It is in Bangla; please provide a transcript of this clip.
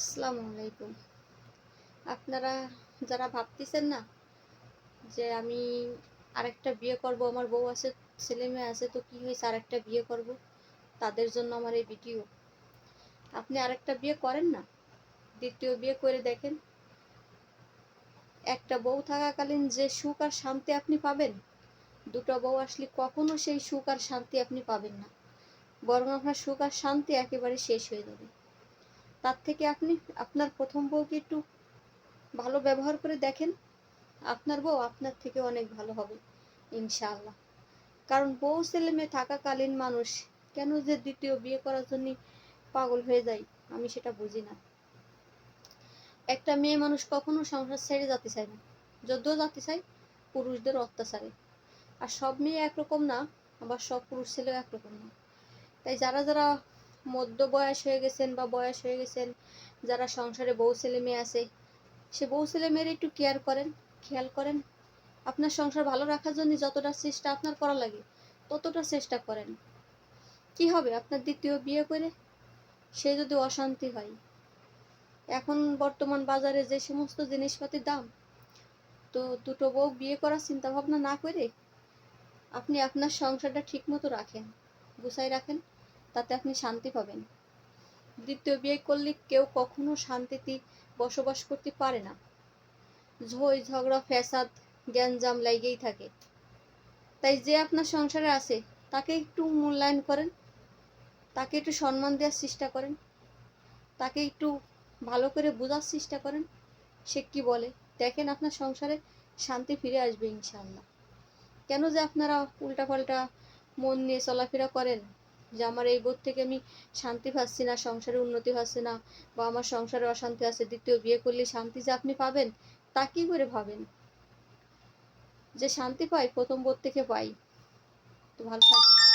আসসালামু আলাইকুম আপনারা যারা ভাবতেছেন না যে আমি আরেকটা বিয়ে করব, আমার বউ আছে, ছেলে মেয়ে আছে, তো কি হয়েছে আরেকটা বিয়ে করব? তাদের জন্য আমার এই ভিডিও। আপনি আরেকটা বিয়ে করেন না? দ্বিতীয় বিয়ে করে দেখেন। একটা বউ থাকাকালীন যে সুখ আর শান্তি আপনি পাবেন, দুটো বউ আসলে কখনো সেই সুখ আর শান্তি আপনি পাবেন না। বরং আপনার সুখ আর শান্তি একেবারে শেষ হয়ে যাবে। তার থেকে আপনি, আপনার প্রথম বউকে একটু ভালো ব্যবহার করে দেখেন, আপনার বউ আপনার থেকে অনেক ভালো হবে, ইনশাআল্লাহ। কারণ বউ ছেলে মেয়ে থাকাকালীন মানুষ, কেন যে দ্বিতীয় বিয়ে করার জন্য পাগল হয়ে যায়, আমি সেটা বুঝি না। একটা মেয়ে মানুষ কখনো সংসার ছেড়ে যেতে চায় না, যদিও যেতে চায়, পুরুষদের অত্যাচারে। আর সব মেয়ে একরকম না, আবার সব পুরুষ ছেলেও একরকম না। তাই যারা যারা মধ্য বয়স হয়ে গেছেন বা বয়স হয়ে গেছেন, যারা সংসারে বউ ছেলে মেয়ে আছে, সে বউ ছেলে মেয়ের একটু কেয়ার করেন, খেয়াল করেন। আপনার সংসার ভালো রাখার জন্য যতটা চেষ্টা আপনার করা লাগে, ততটা চেষ্টা করেন। কি হবে? আপনার দ্বিতীয় বিয়ে করে সে যদি অশান্তি হয়, এখন বর্তমান বাজারে যে সমস্ত জিনিসপাতির দাম, তো দুটো বউ বিয়ে করার চিন্তা ভাবনা না করে আপনি আপনার সংসারটা ঠিক মতো রাখেন গুছাই রাখেন। তাতে আপনি শান্তি পাবেন। দ্বিতীয় বিয়ে করলে কেউ কখনো শান্তিতে বসবাস করতে পারে না। ঝই, ঝগড়া, ফ্যাসাদ, গ্যাঞ্জাম লাগেই থাকে। তাই যে আপনার সংসারে আছে, তাকে একটু মূল্যায়ন করেন। তাকে একটু সম্মান দেওয়ার চেষ্টা করেন। তাকে একটু ভালো করে বোঝার চেষ্টা করেন। সে কি বলে? দেখেন আপনার সংসারে শান্তি ফিরে আসবে ইনশাল্লাহ কেন যে আপনারা উল্টাপাল্টা মন নিয়ে চলাফেরা করেন? যে আমার এই বোধ থেকে আমি শান্তি পাচ্ছি না, সংসারে উন্নতি হচ্ছে না বা আমার সংসারে অশান্তি আছে, দ্বিতীয় বিয়ে করলে শান্তি যে আপনি পাবেন, তা কি করে ভাবেন? যে শান্তি পাই, প্রথম বোধ থেকে পাই। তো ভালো থাকবেন।